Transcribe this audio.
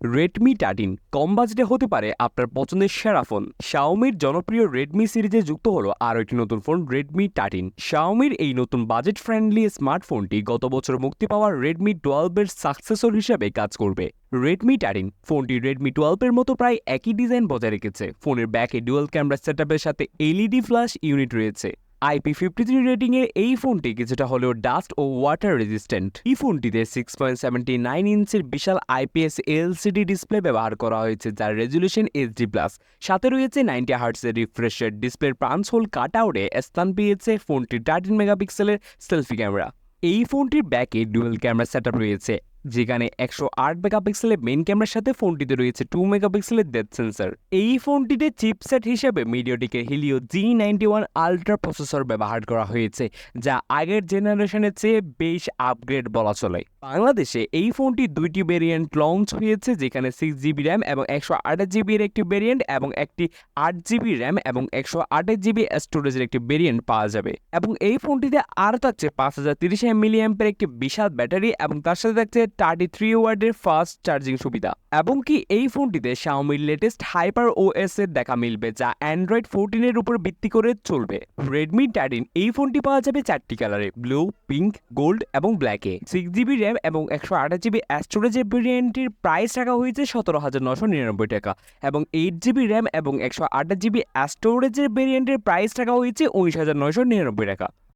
Redmi টার্টিন কম বাজেটে হতে পারে আপনার পছন্দের সেরা ফোন শাওমির জনপ্রিয় রেডমি সিরিজে যুক্ত হলো আরও একটি নতুন ফোন রেডমি টার্টিন শাওমির এই নতুন বাজেট ফ্রেন্ডলি স্মার্টফোনটি গত বছর মুক্তি পাওয়া রেডমি টুয়েলভের সাকসেসর হিসেবে কাজ করবে। রেডমি টার্টিন ফোনটি রেডমি টুয়েলভের মতো প্রায় একই ডিজাইন বজায় রেখেছে। ফোনের ব্যাকে ডুয়াল ক্যামেরা সেটআপের সাথে এলইডি ফ্ল্যাশ ইউনিট রয়েছে। আইপি ফিফটি থ্রি রেটিং এর এই ফোনটি কিছুটা হলেও ডাস্ট ও ওয়াটার রেজিস্ট্যান্ট এই ফোনটিতে সিক্স পয়েন্ট সেভেন্টি নাইন ইঞ্চের বিশাল আইপিএস এলসিডি ডিসপ্লে ব্যবহার করা হয়েছে, যার রেজলিউশন এইচডি প্লাস সাথে রয়েছে নাইনটি হার্টসের রিফ্রেশের ডিসপ্লের প্রান্স হোল কাট আউটে স্থান পেয়েছে ফোনটির থার্টিন মেগাপিক্সেলের সেলফি ক্যামেরা এই ফোনটির ব্যাকে ডুয়েল ক্যামেরা সেটআপ রয়েছে। যেখানে একশো আট মেগাপিক্সেলের মেন ক্যামেরার সাথে ফোনটিতে রয়েছে টু মেগাপিক্সেলের ডেথ সেন্সার এই ফোনটিতে চিপসেট হিসেবে MediaTek Helio G ninety one ultra processor ব্যবহার করা হয়েছে, যা আগের জেনারেশনের চেয়ে বেশ আপগ্রেড বলা চলে। বাংলাদেশে এই ফোনটি দুইটি ভেরিয়েন্ট লঞ্চ হয়েছে, যেখানে সিক্স জিবি র্যাম এবং একশো আঠাশ জিবির একটি ভেরিয়েন্ট এবং একটি আট জিবি র্যাম এবং একশো আঠাশ জিবি স্টোরেজের একটি ভেরিয়েন্ট পাওয়া যাবে। এবং এই ফোনটিতে আরও থাকছে পাঁচ হাজার তিরিশ মিলি অ্যাম্পের একটি বিশাল ব্যাটারি এবং তার সাথে থাকছে থার্টি থ্রি ওয়ার্ডের ফাস্ট চার্জিং সুবিধা। এবং কি এই ফোনটিতে শাওমির লেটেস্ট হাইপার ওএস এর দেখা মিলবে, যা অ্যান্ড্রয়েড ফোরটিনের উপর ভিত্তি করে চলবে। রেডমি টার্টিন এই ফোনটি পাওয়া যাবে চারটি কালারে ব্লু পিঙ্ক গোল্ড এবং ব্ল্যাকে সিক্স জিবি র্যাম এবং একশো আঠাশ জিবি স্টোরেজের ভেরিয়েন্টটির প্রাইস রাখা হয়েছে সতেরো হাজার নশো নিরানব্বই টাকা এবং এইট জিবি র্যাম এবং একশো আঠাশ জিবি স্টোরেজের ভেরিয়েন্টের প্রাইস রাখা হয়েছে উনিশ হাজার নয়শো নিরানব্বই টাকা।